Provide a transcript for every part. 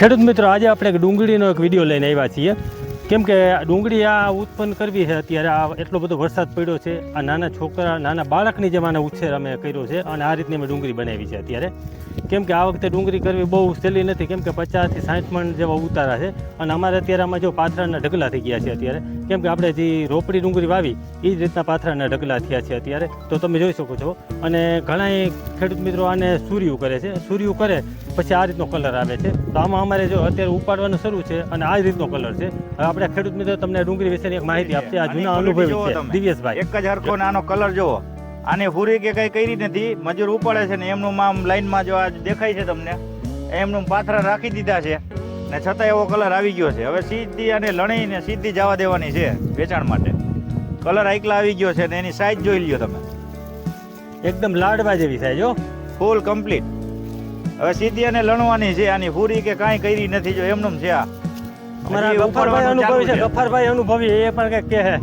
ખેડૂત મિત્રો, આજે આપણે ડુંગળીનો એક વીડિયો લઈને આવ્યા છીએ. કેમ કે ડુંગળી આ ઉત્પન્ન કરવી છે, અત્યારે આ એટલો બધો વરસાદ પડ્યો છે, આ નાના છોકરા, નાના બાળકની જેમ આને ઉછેર અમે કર્યો છે, અને આ રીતની અમે ડુંગળી બનાવી છે અત્યારે. કેમ કે આ વખતે ડુંગળી કરવી બહુ સહેલી નથી, કેમ કે પચાસથી સાઠ મણ જેવા ઉતારા છે, અને અમારે અત્યારે આમાં જો પાથરાના ઢગલા થઈ ગયા છે અત્યારે કેમ કે આપણે જે રોપડી ડુંગળી વાવી એ જ રીતના પાથરાના ઢગલા થયા છે અત્યારે. તો તમે જોઈ શકો છો. અને ઘણા ખેડૂત મિત્રો આને સૂર્યું કરે છે. સૂર્યું કરે પછી આ રીતનો કલર આવે છે. તો આમાં અમારે જો અત્યારે ઉપાડવાનું શરૂ છે અને આ જ રીતનો કલર છે. હવે આપણે ખેડૂત મિત્રો તમને ડુંગળી વિશેની એક માહિતી આપશે. આ જૂના અનુભવી છે. દિવ્યેશભાઈ એક જ હરખો નાનો કલર જુઓ. આને હુરી કે કઈ કરી નથી. મજૂર ઉપાડે છે ને એમનું આમ લાઈનમાં જો આ દેખાય છે તમને. એમનું પાથરા રાખી દીધા છે. ને છતાં એવો કલર આવી ગયો છે. હવે સીધી અને લણીને સીધી જવા દેવાની છે વેચાણ માટે. કલર આઈકલા આવી ગયો છે ને એની સાઈઝ જોઈ લ્યો તમે. એકદમ લાડવા જેવી સાઈઝ હો. ફૂલ કમ્પ્લીટ હવે સીધી અને લણવાની છે આની. પૂરી કે કાંઈ કરી નથી જો એમનું છે આ. અમારા ગફારભાઈ અનુભવી છે. ગફારભાઈ અનુભવી એ પણ કંઈક કહે.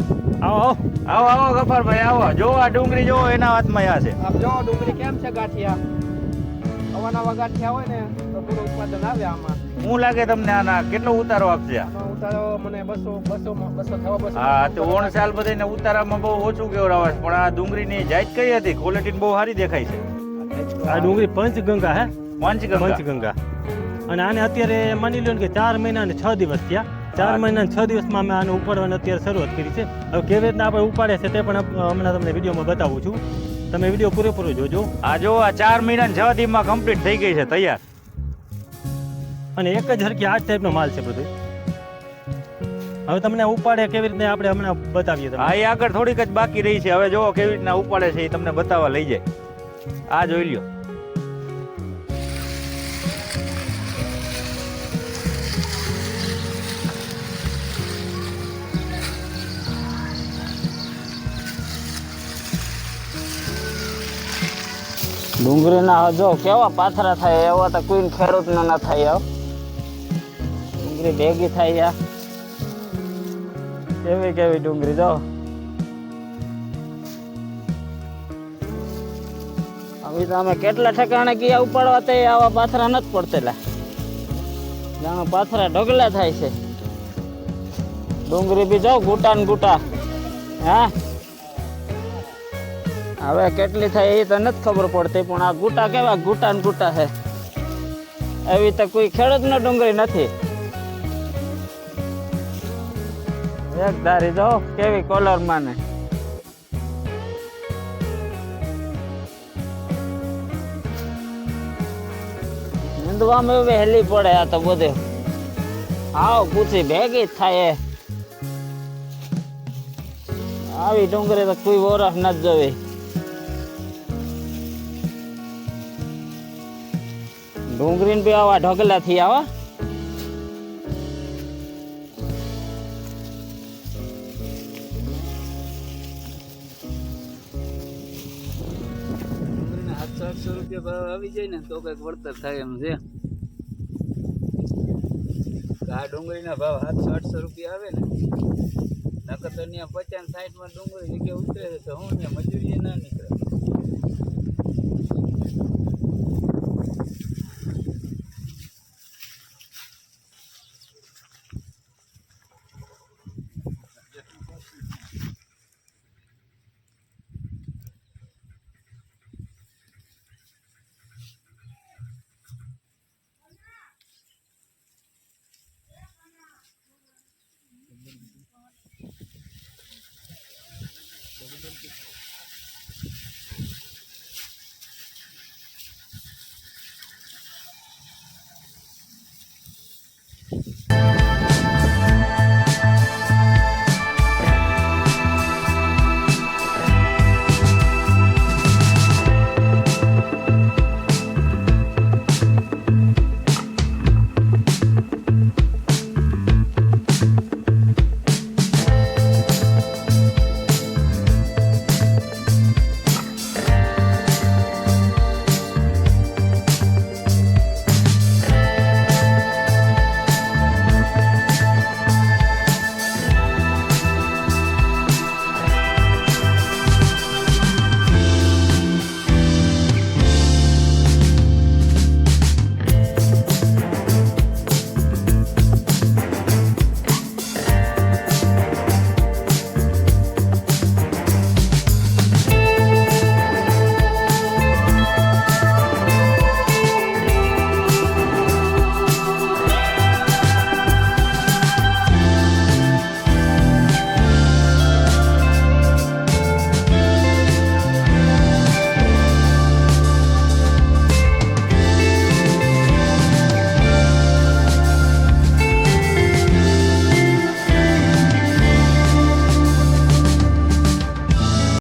આવો આવો. આવો આવો ગફારભાઈ આવો. જો આ ડુંગળી જો એના હાથમાં આ છે. આપ જો ડુંગળી કેમ છે ગાંઠિયા? નવા નવા થયા હોય ને તો પૂરું ઉત્પાદન આવે આમાં. હું લાગે તમને આના કેટલો ઉતારો આપશે? આમાં ઉતારો મને બસો બસો બસો થવા બસો હા તો ઓણ સાલ બધાને ઉતારામાં બહુ ઓછું કેવડાવે છે પણ આ ડુંગળીની જાત કઈ હતી? ક્વોલિટી બહુ સારી દેખાય છે. આ ડુંગળી પંચગંગા હે? પંચગંગા. પંચગંગા. અને આને અત્યારે માની લો કે ચાર મહિના અને છ દિવસ થયા. ચાર મહિના છ દિવસમાં અમે આને ઉપાડવાની અત્યારે શરૂઆત કરી છે. હવે કેવી રીતના આપણે ઉપાડે છે તે પણ હમણાં તમને વિડીયોમાં બતાવું છું. તમે વીડિયો પૂરેપૂરો જોજો. આ જો આ ચાર મહિના છ દિવસમાં કમ્પ્લીટ થઈ ગઈ છે તૈયાર. અને એક જ હરખી આ ટાઈપનો માલ છે બધું. હવે તમને ઉપાડે કેવી રીતે આપણે હમણાં બતાવીએ તમને. આ એ આગળ થોડીક જ બાકી રહી છે. હવે જો કેવી રીતના ઉપાડે છે એ તમને બતાવવા લઈ જાય. આ જોઈ લ્યો. ડુંગળીના જો કેવા પાથરા થાય એવા તો કોઈ ખેડૂતને ના થાય આવ ડુંગળી ભેગી થાય યા. કેવી કેવી ડુંગળી જો. હવે તો અમે કેટલા ઠેકાણે ગયા ઉપાડવા તે આવા પાથરા નથી પડતેલા. જાણો પાથરા ઢગલા થાય છે. ડુંગળી બી જાઓ ગુટા ને ગુટા. હા? હવે કેટલી થાય એ તો નથી ખબર પડતી, પણ આ ગુટા કેવા ગુટા ને ગુટા છે. એવી તો કોઈ ખેડૂત ડુંગળી નથી. એક ધારી જો, કેવી કોલર માને. નીંદવામાં એવું હેલી પડે આ તો બધે. આવ, પૂછી ભેગી જ થાય. આવી ડુંગળી તો કોઈ વરસ નથી જોવી. ડુંગળી બી આવા ઢગલા થી આવા સાતસો રૂપિયા ભાવ આવી જાય ને તો કંઈક વળતર થાય એમ છે. આ ડુંગળીના ભાવ સાતસો આઠસો રૂપિયા આવે ને, નકર તો ત્યાં પચાસ સાઠમાં ડુંગળી જગ્યા ઉતરે તો હું ત્યાં મજૂરી ના નીકળે.